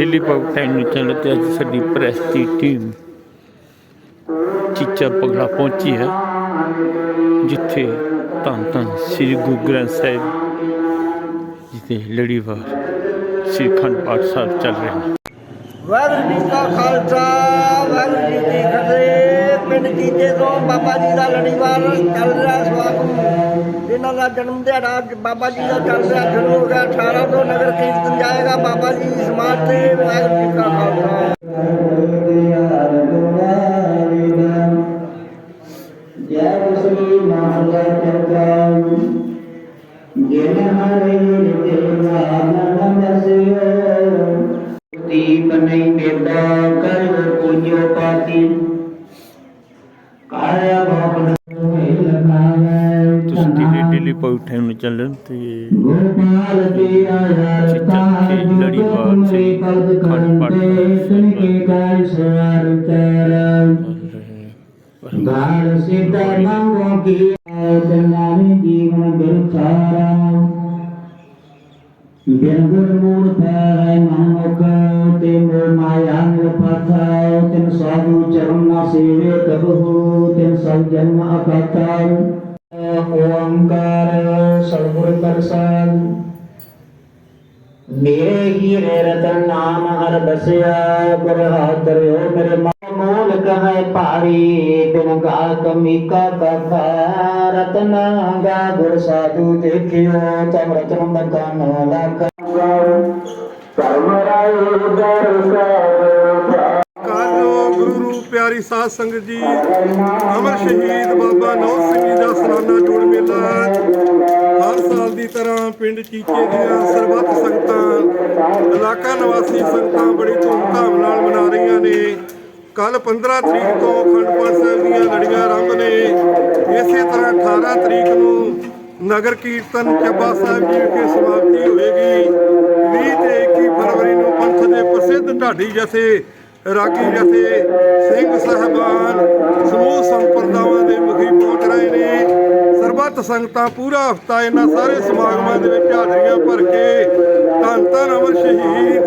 Delhi time ਨੂੰ ਚੱਲ ਤੇ ਅੱਜ ਸਾਡੀ ਪ੍ਰੈਸ ਦੀ ਟੀਮ ਚੀਚਾ ਪਗਲਾ ਪਹੁੰਚੀ ਹੈ ਜਿੱਥੇ ਧੰਨ ਧੰਨ ਸ੍ਰੀ ਗੁਰੂ ਗ੍ਰੰਥ ਸਾਹਿਬ ਜਿੱਥੇ ਲੜੀਵਾਰ ਸ੍ਰੀ ਖੰਡ ਪਾਠ ਸਾਹਿਬ ਚੱਲ ਰਹੇ ਹਨ ਵਾਹਿਗੁਰੂ ਜੀ ਕਾ ਖਾਲਸਾ ਵਾਹਿਗੁਰੂ ਜੀ ਕੀ ਫਤਿਹ। ਪਿੰਡ ਜੀਤੇ ਤੋਂ ਬਾਬਾ ਜੀ ਦਾ ਲੜੀਵਾਰ ਚੱਲ ਰਿਹਾ ਸਵਾਗਤ। ਇਹਨਾਂ ਦਾ ਜਨਮ ਦਿਹਾੜਾ ਅੱਜ ਬਾਬਾ ਜੀ ਦਾ ਚੱਲ ਰਿਹਾ ਸ਼ੁਰੂ ਹੋ ਗਿਆ 18 ਤੋਂ ਨਗਰ ਕੀਰਤਨ ਜਾਏਗਾ ਬਾਬਾ ਜੀ ਦੀ ਸਮਾਧ ਤੇ ਵਾਹਿਗੁਰੂ ਜੀ ਕਾ ਖਾਲਸਾ ਨਹੀਂ ਬੇਦਾ ਕਰ ਪੂਜੋ ਪਾਤੀ ਕਾਇਆ ਭੋਗ ਦਿੱਲੀ ਦਿੱਲੀ ਨੂੰ ਚੱਲਣ ਤੇ ਗੋਪਾਲ ਜੀ ਆਇਆ ਚਿੱਤਨ ਤੇ ਲੜੀਵਾਰ ਖੰਡ ਪਾਠ ਸੁਨ ਕੇ ਕਾਇ ਸਵਾਰ ਤੇਰਾ ਗਾਲ ਸਿੱਧਾ ਮੰਗੋ ਕੀ ਜਨਾਨੀ ਜੀਵਨ ਬਿਰਥਾਰਾ ਬਿਨ ਗੁਰ ਮੂਲ ਪੈ ਮਨ ਤੇ ਮੋ ਮਾਇਆ ਨਿਰ ਪਾਥਾ ਤਿਨ ਸਾਧੂ ਚਰਨ ਨਾ ਸੇਵੇ ਕਬਹੂ ਤਿਨ ਸਭ ਜਨਮ ਅਕਾਤਾ ਓੰਕਾਰ ਸਤਿਗੁਰ ਪ੍ਰਸਾਦ। ਮੇਰੇ ਹੀਰੇ ਰਤਨ ਨਾਮ ਹਰ ਬਸਿਆ, ਗੁਰ ਹਾਜ਼ਰਿਓ ਮੇਰੇ ਮਨ ਮੂਲ ਕਹੈ ਭਾਰੀ, ਬਿਨ ਗਾ ਕਮੀ ਕਾ ਕਥਾ। ਰਤਨ ਗਾ ਗੁਰ ਸਾਧੂ ਦੇਖਿਓ, ਤਮ ਰਤਨ ਮਕਾਨ ਲਖ ਕਰਮ ਰਾਏ ਦਰਸਾ ਕਾਲੋ ਗੁਰੂ ਰੂਪ ਪਿਆਰੀ ਸਾਧ ਸੰਗਤ ਜੀ, ਅਮਰ ਸ਼ਹੀਦ ਬਾਬਾ ਨੌ ਸਿੰਘ ਜੀ ਦਾ ਸਾਲਾਨਾ ਜੋੜ ਮੇਲਾ ਹਰ ਸਾਲ ਦੀ ਤਰ੍ਹਾਂ ਪਿੰਡ ਚੀਚੇ ਦੀਆਂ ਸਰਬੱਤ ਸੰਗਤਾਂ, ਇਲਾਕਾ ਨਿਵਾਸੀ ਸੰਗਤਾਂ ਬੜੀ ਧੂਮਧਾਮ ਨਾਲ ਮਨਾ ਰਹੀਆਂ ਨੇ। ਕੱਲ 15 ਤਰੀਕ ਤੋਂ ਅਖੰਡ ਪਾਠ ਸਾਹਿਬ ਦੀਆਂ ਲੜੀਆਂ ਆਰੰਭ ਨੇ। ਇਸੇ ਤਰ੍ਹਾਂ 18 ਤਰੀਕ ਨੂੰ ਨਗਰ ਕੀਰਤਨ ਚੱਬਾ ਸਾਹਿਬ ਜੀ ਵਿਖੇ ਸਮਾਪਤੀ ਹੋਏਗੀ। 20 ਤੇ 21 ਫਰਵਰੀ ਨੂੰ ਪੰਥ ਦੇ ਪ੍ਰਸਿੱਧ ਢਾਡੀ ਜਥੇ ਰਾਗੀ ਜਥੇ ਸਿੰਘ ਸਾਹਿਬਾਨ, ਸਮੂਹ ਸੰਪਰਦਾਵਾਂ ਦੇ ਮੁਖੀ ਪਹੁੰਚ ਰਹੇ ਨੇ। ਸਰਬੱਤ ਸੰਗਤਾਂ ਪੂਰਾ ਹਫਤਾ ਇਹਨਾਂ ਸਾਰੇ ਸਮਾਗਮਾਂ ਦੇ ਵਿੱਚ ਹਾਜ਼ਰੀਆਂ ਭਰ ਕੇ ਧੰਨ ਧੰਨ ਅਮਰ ਸ਼ਹੀਦ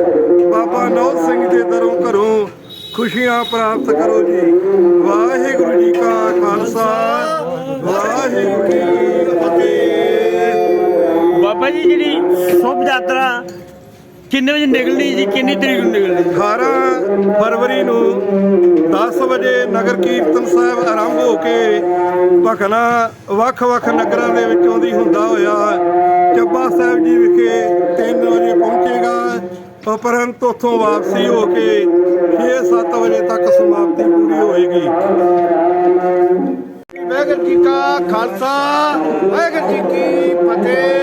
ਬਾਬਾ ਨੌਜ ਸਿੰਘ ਦੇ ਦਰੋਂ ਘਰੋਂ ਖੁਸ਼ੀਆਂ ਪ੍ਰਾਪਤ ਕਰੋ ਜੀ। ਵਾਹਿਗੁਰੂ ਜੀ ਕਾ ਖਾਲਸਾ, ਵਾਹਿਗੁਰੂ ਜੀ ਕੀ ਫਤਿਹ। ਬਾਬਾ ਜੀ, ਜਿਹੜੀ ਸ਼ੁਭ ਯਾਤਰਾ ਕਿੰਨੇ ਵਜੇ ਨਿਕਲਣੀ ਜੀ? ਕਿੰਨੀ ਤਰੀਕ ਨੂੰ ਨਿਕਲਣੀ? 18 ਫਰਵਰੀ ਨੂੰ 10 ਵਜੇ ਨਗਰ ਕੀਰਤਨ ਸਾਹਿਬ ਆਰੰਭ ਹੋ ਕੇ ਭਖਣਾ ਵੱਖ-ਵੱਖ ਨਗਰਾਂ ਦੇ ਵਿੱਚੋਂ ਦੀ ਹੁੰਦਾ ਹੋਇਆ। ਚੱਬਾ ਸਾਹਿਬ ਜੀ ਵਿਖੇ 3 ਵਜੇ ਪਹੁੰਚੇਗਾ। ਉਪਰੰਤ ਉੱਥੋਂ ਵਾਪਸੀ ਹੋ ਕੇ 6-7 ਵਜੇ ਤੱਕ ਸਮਾਪਤੀ ਪੂਰੀ ਹੋਏਗੀ। ਵਾਹਿਗੁਰੂ ਜੀ ਕਾ ਖਾਲਸਾ ਵਾਹਿਗੁਰੂ ਜੀ ਕੀ ਫਤਿਹ।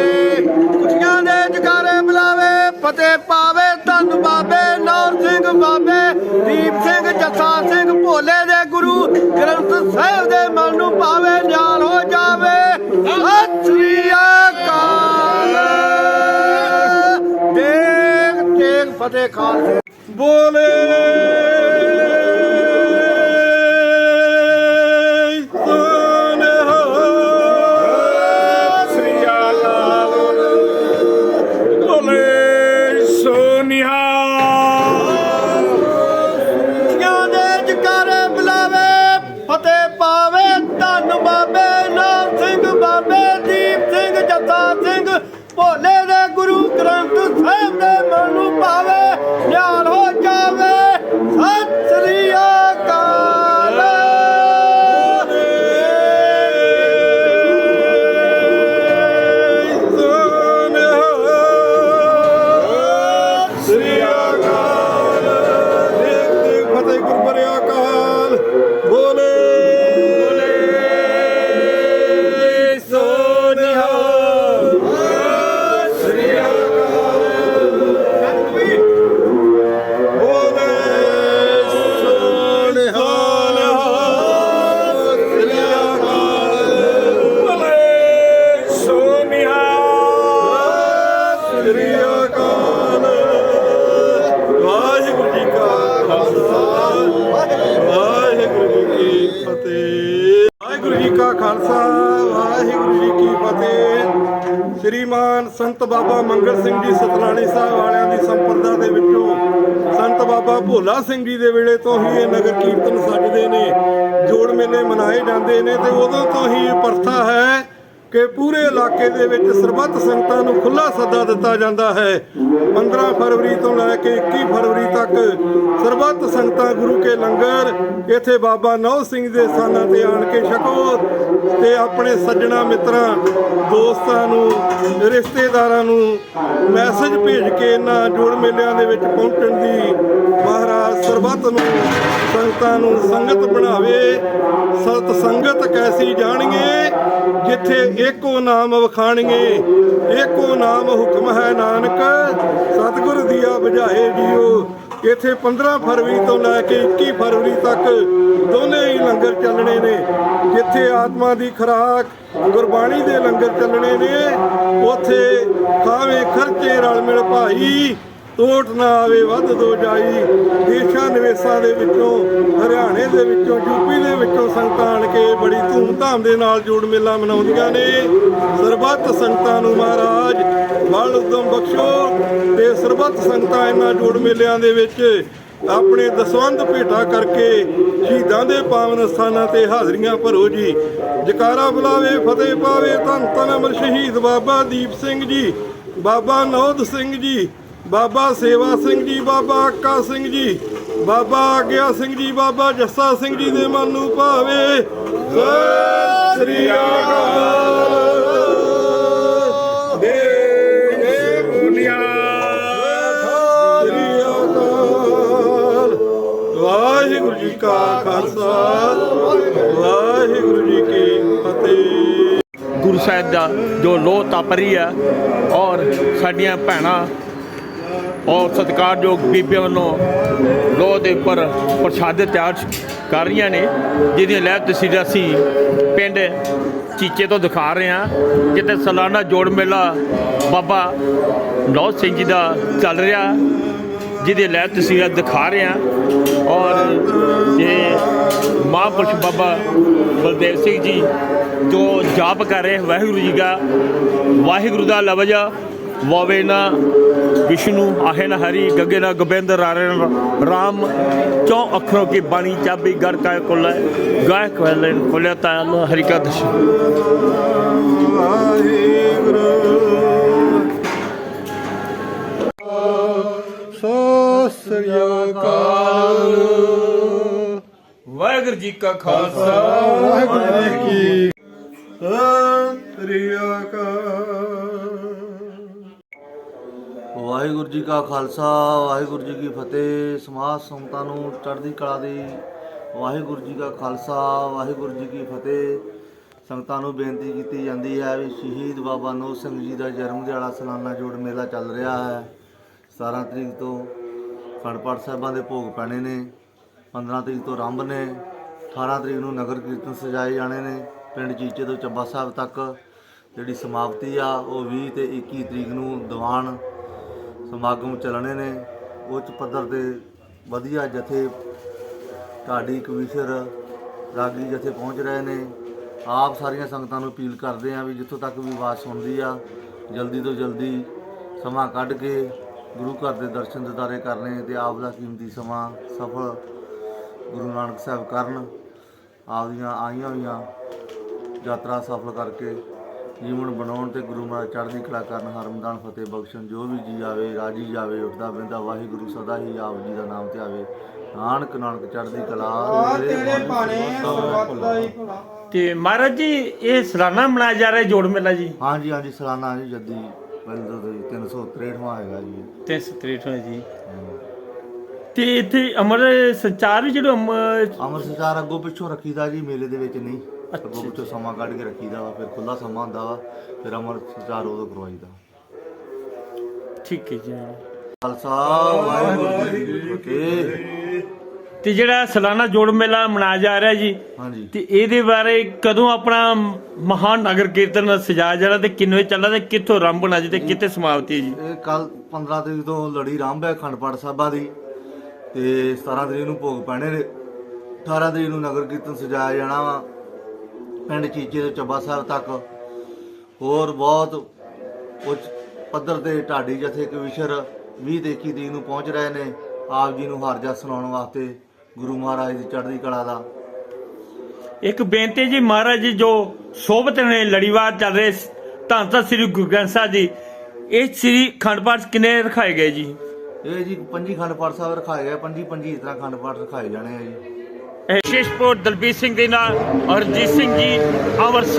ਧੰਨ ਬਾਬੇ ਨੌਰ ਸਿੰਘ ਬਾਬੇ, ਦੀਪ ਸਿੰਘ ਜੱਸਾ ਸਿੰਘ, ਭੋਲੇ ਦੇ ਗੁਰੂ, ਗ੍ਰੰਥ ਸਾਹਿਬ ਦੇ ਮਨ ਨੂੰ ਪਾਵੇ ਨਿਆਲ ਹੋ ਜਾਵੇ। ਸਤਿ ਸ੍ਰੀ ਅਕਾਲ। ਦੇਖ ਦੇਖ ਫਤਿਹ ਖਾਲਸੇ। ਬੋਲੇ। ਫਤਿਹ ਪਾਵੇ ਧੰਨ ਬਾਬੇ ਨਾਮ ਸਿੰਘ, ਬਾਬੇ ਦੀਪ ਸਿੰਘ ਜੱਸਾ ਸਿੰਘ। ਭੋਲੇ ਦੇ ਗੁਰੂ ਗ੍ਰੰਥ ਸਾਹਿਬ ਦੇ ਮਨ ਨੂੰ ਪਾਵੇ ਨਿਆਲ ਹੋ ਜਾਵੇ। ਸਤਿ ਸ੍ਰੀ ਅਕਾਲ। ਸੰਤ ਬਾਬਾ ਮੰਗਲ ਸਿੰਘ ਜੀ ਸਤਨਾਣੀ ਸਾਹਿਬ ਵਾਲਿਆਂ ਦੀ ਸੰਪਰਦਾ ਦੇ ਵਿੱਚੋਂ ਸੰਤ ਬਾਬਾ ਭੋਲਾ ਸਿੰਘ ਜੀ ਦੇ ਵੇਲੇ ਤੋਂ ਹੀ ਇਹ ਨਗਰ ਕੀਰਤਨ ਸੱਜਦੇ ਨੇ, ਜੋੜ ਮੇਲੇ ਮਨਾਏ ਜਾਂਦੇ ਨੇ ਤੇ ਉਦੋਂ ਤੋਂ ਹੀ ਇਹ ਪ੍ਰਥਾ ਹੈ ਕਿ ਪੂਰੇ ਇਲਾਕੇ ਦੇ ਵਿੱਚ ਸਰਬੱਤ ਸੰਗਤਾਂ ਨੂੰ ਖੁੱਲਾ ਸੱਦਾ ਦਿੱਤਾ ਜਾਂਦਾ ਹੈ। 15 ਫਰਵਰੀ ਤੋਂ ਲੈ ਕੇ 21 ਫਰਵਰੀ ਤੱਕ ਸਰਬੱਤ ਸੰਗਤਾਂ ਗੁਰੂ ਕੇ ਲੰਗਰ ਇੱਥੇ ਬਾਬਾ ਨੌ ਸਿੰਘ ਦੇ ਸਥਾਨਾਂ ਤੇ ਆਣ ਕੇ ਛਕੋ ਤੇ ਆਪਣੇ ਸੱਜਣਾ ਮਿੱਤਰਾਂ, ਦੋਸਤਾਂ ਨੂੰ, ਰਿਸ਼ਤੇਦਾਰਾਂ ਨੂੰ ਮੈਸੇਜ ਭੇਜ ਕੇ ਇਹਨਾਂ ਜੋੜ ਮੇਲਿਆਂ ਦੇ ਵਿੱਚ ਪਹੁੰਚਣ ਦੀ ਮਹਾਰਾਜ ਸਰਬੱਤ ਨੂੰ, ਸੰਗਤਾਂ ਨੂੰ ਸੰਗਤ ਬਣਾਵੇ। ਸਤ ਸੰਗਤ ਕੈਸੀ ਜਾਣੀਏ ਜਿੱਥੇ ਏਕੋ ਨਾਮ ਵਖਾਣੀਏ ਏਕੋ ਨਾਮ ਹੁਕਮ ਹੈ ਨਾਨਕ। ਸਤਿਗੁਰ ਦੀਆ ਬੁਝਾਏ ਜੀਓ। ਇੱਥੇ 15 ਫਰਵਰੀ ਤੋਂ ਲੈ ਕੇ 21 ਫਰਵਰੀ ਤੱਕ ਦੋਨੇ ਹੀ ਲੰਗਰ ਚੱਲਣੇ ਨੇ। ਜਿੱਥੇ ਆਤਮਾ ਦੀ ਖੁਰਾਕ, ਗੁਰਬਾਣੀ ਦੇ ਲੰਗਰ ਚੱਲਣੇ ਨੇ, ਉੱਥੇ ਖਾਵੇਂ ਖਰਚੇ ਰਲ ਮਿਲ ਭਾਈ ਟੋਟ ਨਾ ਆਵੇ ਵੱਧ ਦੋ ਜਾਈ। ਦੇਸ਼ਾਂ ਨਿਵੇਸ਼ਾਂ ਦੇ ਵਿੱਚੋਂ, ਹਰਿਆਣੇ ਦੇ ਵਿੱਚੋਂ ਯੂਪੀ ਦੇ ਵਿੱਚੋਂ ਸੰਗਤਾਂ ਆਣ ਕੇ ਬੜੀ ਧੂਮ-ਧਾਮ ਦੇ ਨਾਲ ਜੋੜ ਮੇਲਾ ਮਨਾਉਂਦੀਆਂ ਨੇ। ਸਰਬੱਤ ਸੰਗਤਾਂ ਨੂੰ ਮਹਾਰਾਜ ਬਲ ਉਦਮ ਬਖਸ਼ੋ ਤੇ ਸਰਬੱਤ ਸੰਗਤਾਂ ਇਹਨਾਂ ਜੋੜ ਮੇਲਿਆਂ ਦੇ ਵਿੱਚ ਆਪਣੇ ਦਸਵੰਧ ਭੇਟਾ ਕਰਕੇ ਸ਼ਹੀਦਾਂ ਦੇ ਪਾਵਨ ਸਥਾਨਾਂ ਤੇ ਹਾਜ਼ਰੀਆਂ ਭਰੋ ਜੀ। ਜਕਾਰਾ ਬੁਲਾਵੇ, ਫਤਿਹ ਪਾਵੇ, ਧੰਨ ਧੰਨ ਅਮਰ ਸ਼ਹੀਦ ਬਾਬਾ ਦੀਪ ਸਿੰਘ ਜੀ, ਬਾਬਾ ਨੌਦ ਸਿੰਘ ਜੀ, ਬਾਬਾ ਸੇਵਾ ਸਿੰਘ ਜੀ, ਬਾਬਾ ਆਕਾ ਸਿੰਘ ਜੀ ਬਾਬਾ ਆਗਿਆ ਸਿੰਘ ਜੀ ਬਾਬਾ ਜੱਸਾ ਸਿੰਘ ਜੀ ਦੇ ਮਨ ਨੂੰ ਭਾਵੇ। ਸ੍ਰੀ ਅਕਾਲ। ਦੇ ਦੇ ਬੁਨਿਆ ਸ੍ਰੀ ਅਕਾਲ ਵਾਹਿਗੁਰੂ ਜੀ ਕਾ ਖਾਲਸਾ ਵਾਹਿਗੁਰੂ ਜੀ ਕੀ ਫਤਿਹ। ਗੁਰੂ ਸਾਹਿਬ ਦਾ ਜੋ ਲੋਹ ਤਪ ਰਹੀ ਆ ਔਰ ਸਾਡੀਆਂ ਭੈਣਾਂ ਔਰ ਸਤਿਕਾਰਯੋਗ ਬੀਬੀਆਂ ਵੱਲੋਂ ਲੋਹ ਦੇ ਉੱਪਰ ਪ੍ਰਸ਼ਾਦੇ ਤਿਆਰ ਕਰ ਰਹੀਆਂ ਨੇ, ਜਿਹਦੀਆਂ ਲਹਿਰ ਤਸਵੀਰਾਂ ਅਸੀਂ ਪਿੰਡ ਚੀਚੇ ਤੋਂ ਦਿਖਾ ਰਹੇ ਹਾਂ, ਜਿੱਥੇ ਸਾਲਾਨਾ ਜੋੜ ਮੇਲਾ ਬਾਬਾ ਨੌ ਸਿੰਘ ਜੀ ਦਾ ਚੱਲ ਰਿਹਾ ਜਿਹਦੇ ਲਹਿਰ ਤਸਵੀਰਾਂ ਦਿਖਾ ਰਹੇ ਹਾਂ। ਔਰ ਇਹ ਮਹਾਂਪੁਰਸ਼ ਬਾਬਾ ਬਲਦੇਵ ਸਿੰਘ ਜੀ ਜੋ ਜਾਪ ਕਰ ਰਹੇ, ਵਾਹਿਗੁਰੂ ਜੀ ਦਾ ਵਾਹਿਗੁਰੂ ਦਾ ਲਵਜ ਵਾਵੇਨਾ ਵਿਸ਼ਨੂੰ ਆਹੇਨ ਹਰੀ ਗਗੇਨਾ ਗੋਬਿੰਦ ਰਾਰੇਨ RAM ਚੌ ਅੱਖਰੋਂ ਕੀ ਬਾਣੀ ਚਾਬੀ ਗੜ ਕਾ ਕੁਲ, ਗਾਇ ਕੋਲਨ ਖੁਲਿਆ ਤਾ ਹਰੀ ਕਾ ਦਸ਼ ਵਾਹਿਗੁਰੂ ਜੀ ਕਾ ਖਾਲਸਾ, ਵਾਹਿਗੁਰੂ ਜੀ ਕੀ ਸਤਿ ਸ੍ਰੀ ਅਕਾਲ। ਵਾਹਿਗੁਰੂ ਜੀ ਕਾ ਖਾਲਸਾ, ਵਾਹਿਗੁਰੂ ਜੀ ਕੀ ਫਤਿਹ। ਸਮਾਜ ਸੰਤਾਂ ਨੂੰ ਚੜ੍ਹਦੀ ਕਲਾ ਦੀ ਵਾਹਿਗੁਰੂ ਜੀ ਕਾ ਖਾਲਸਾ, ਵਾਹਿਗੁਰੂ ਜੀ ਕੀ ਫਤਿਹ। ਸੰਗਤਾਂ ਨੂੰ ਬੇਨਤੀ ਕੀਤੀ ਜਾਂਦੀ ਹੈ ਵੀ ਸ਼ਹੀਦ ਬਾਬਾ ਨੋ ਸਿੰਘ ਜੀ ਦਾ ਜਨਮ ਦਿਹਾੜਾ ਸਲਾਨਾ ਜੋੜ ਮੇਲਾ ਚੱਲ ਰਿਹਾ ਹੈ। 17 ਤਰੀਕ ਤੋਂ ਖੰਡ ਪਾਠ ਸਾਹਿਬਾਂ ਦੇ ਭੋਗ ਪੈਣੇ ਨੇ। 15 ਤਰੀਕ ਤੋਂ ਆਰੰਭ ਨੇ। 18 ਤਰੀਕ ਨੂੰ ਨਗਰ ਕੀਰਤਨ ਸਜਾਏ ਜਾਣੇ ਨੇ। ਪਿੰਡ ਚੀਚੇ ਤੋਂ ਚੱਬਾ ਸਾਹਿਬ ਤੱਕ ਜਿਹੜੀ ਸਮਾਪਤੀ ਆ, ਉਹ 20 ਤੇ 21 ਤਰੀਕ ਨੂੰ ਦੀਵਾਨ ਸਮਾਗਮ ਚੱਲਣੇ ਨੇ। ਉੱਚ ਪੱਧਰ ਤੇ ਵਧੀਆ ਜਥੇ ਢਾਡੀ ਕਵੀਸ਼ਰ ਰਾਗੀ ਜਥੇ ਪਹੁੰਚ ਰਹੇ ਨੇ। ਆਪ ਸਾਰੀਆਂ ਸੰਗਤਾਂ ਨੂੰ ਅਪੀਲ ਕਰਦੇ ਆ ਵੀ ਜਿੱਥੋਂ ਤੱਕ ਵੀ ਆਵਾਜ਼ ਸੁਣਦੀ ਆ, ਜਲਦੀ ਤੋਂ ਜਲਦੀ ਸਮਾਂ ਕੱਢ ਕੇ ਗੁਰੂ ਘਰ ਦੇ ਦਰਸ਼ਨ ਦਿਦਾਰੇ ਕਰਨੇ ਤੇ ਆਪ ਦਾ ਕੀਮਤੀ ਸਮਾਂ ਸਫਲ ਗੁਰੂ ਨਾਨਕ ਸਾਹਿਬ ਕਰਨ। ਆਪਦੀਆਂ ਆਈਆਂ ਹੋਈਆਂ ਯਾਤਰਾ ਸਫਲ ਕਰਕੇ ਜੀਵਨ ਬਣਾਉਣ ਤੇ ਗੁਰੂ ਮਹਾਰਾਜ ਚੜ੍ਹਦੀ ਕਲਾ ਕਰਨ ਹਰਮਦਾਨ ਫਤਿਹ ਬਖਸ਼ਣ ਜੋ ਵੀ ਜੀ ਆਵੇ ਰਾਜੀ ਜਾਵੇ ਉੱਠਦਾ ਬਹਿੰਦਾ ਵਾਹਿਗੁਰੂ ਸਦਾ ਹੀ ਆਪ ਜੀ ਦਾ ਨਾਮ ਧਿਆਵੇ। ਨਾਨਕ ਨਾਨਕ ਚੜ੍ਹਦੀ ਕਲਾ। ਤੇਰੇ ਤੇ ਮਹਾਰਾਜ ਜੀ ਇਹ ਸਾਲਾਨਾ ਮਨਾਇਆ ਜਾ ਰਿਹਾ ਜੋੜ ਮੇਲਾ ਜੀ? ਹਾਂਜੀ ਹਾਂਜੀ ਸਲਾਨਾ ਜੀ ਜੱਦੀ ਪਿੰਡ ਦਾ 363ਵਾਂ ਹੈਗਾ ਜੀ। 363 ਹੋਇਆ ਜੀ। ਤੇ ਇੱਥੇ ਅਮਰ ਸੰਚਾਰ ਵੀ ਜਿਹੜਾ ਅਮ- ਅਮਰ ਸੰਚਾਰ ਅੱਗੋਂ ਪਿੱਛੋਂ ਰੱਖੀਦਾ ਜੀ ਮੇਲੇ ਦੇ ਵਿੱਚ ਨਹੀਂ। ਅੱਗੋਂ ਪਿੱਛੋਂ ਸਮਾਂ ਕੱਢ ਕੇ ਰੱਖੀਦਾ ਵਾ ਫਿਰ ਖੁੱਲਾ ਸਮਾਂ ਹੁੰਦਾ ਵਾ ਫਿਰ ਅਮਰ ਸੰਚਾਰ ਉਦੋਂ ਕਰਵਾਈਦਾ। ਠੀਕ ਹੈ ਜੀ। ਖਾਲਸਾ ਵਾਹਿਗੁਰੂ ਜੀ ਕੀ ਫਤਿਹ। ਤੇ ਜਿਹੜਾ ਸਾਲਾਨਾ ਜੋੜ ਮੇਲਾ ਮਨਾਇਆ ਜਾ ਰਿਹਾ ਜੀ ਹਾਂਜੀ। ਤੇ ਇਹਦੇ ਬਾਰੇ ਕਦੋਂ ਆਪਣਾ ਮਹਾਨ ਨਗਰ ਕੀਰਤਨ ਸਜਾਇਆ ਜਾਣਾ ਤੇ ਕਿੰਨੇ ਚੱਲਣਾ ਤੇ ਕਿੱਥੋਂ ਆਰੰਭ ਹੋਣਾ ਜੀ ਤੇ ਕਿੱਥੇ ਸਮਾਪਤੀ ਹੈ ਜੀ? ਇਹ ਕੱਲ 15 ਤਰੀਕ ਤੋਂ ਲੜੀ ਆਰੰਭ ਹੈ ਅਖੰਡ ਪਾਠ ਸਾਹਿਬਾਂ ਦੀ ਤੇ 17 ਤਰੀਕ ਨੂੰ ਭੋਗ ਪੈਣੇ ਨੇ। 18 ਤਰੀਕ ਨੂੰ ਨਗਰ ਕੀਰਤਨ ਸਜਾਇਆ ਜਾਣਾ ਵਾ। ਪਿੰਡ ਚੀਚੇ ਤੋਂ ਚੱਬਾ ਸਾਹਿਬ ਤੱਕ ਹੋਰ ਬਹੁਤ ਉੱਚ ਪੱਧਰ ਤੇ ਢਾਡੀ ਜਥੇ ਕਵਿਸ਼ਰ 20 ਤੇ 21 ਤਰੀਕ ਨੂੰ ਪਹੁੰਚ ਰਹੇ ਨੇ। ਆਪ ਜੀ ਨੂੰ ਹਰਜਾ ਸੁਣਾਉਣ ਵਾਸਤੇ ਗੁਰੂ ਮਹਾਰਾਜ ਦੀ ਚੜ੍ਹਦੀ ਕਲਾ ਦਾ। ਇੱਕ ਬੇਨਤੀ ਜੀ ਮਹਾਰਾਜ ਜੀ ਜੋ ਸੋਭਤ ਨੇ ਲੜੀਵਾਰ ਚੱਲ ਰਹੇ ਧੰਨ ਧੰਨ ਸ੍ਰੀ ਗੁਰੂ ਗ੍ਰੰਥ ਸਾਹਿਬ ਜੀ। ਇਹ ਸ੍ਰੀ ਖੰਡ ਪਾਠ ਕਿੰਨੇ ਰਖਾਏ ਗਏ ਜੀ? ਇਹ ਜੀ ਪੰਜੀ ਖੰਡ ਪਾਠ ਸਾਹਿਬ ਰਖਾਏ ਗਏ ਪੰਜੀ ਪੰਜੀ ਇਸ ਤਰ੍ਹਾਂ ਖੰਡ ਪਾਠ ਰਖਾਏ ਜਾਣੇ ਆ ਜੀ। ਇਹ ਵਿਸ਼ੇਸ਼ਪੁਰ ਦਲਬੀਰ ਸਿੰਘ ਦੇ ਨਾਲ ਅਰਜੀਤ ਸਿੰਘ ਜੀ ਅੰਮ੍ਰਿਤਸਰ।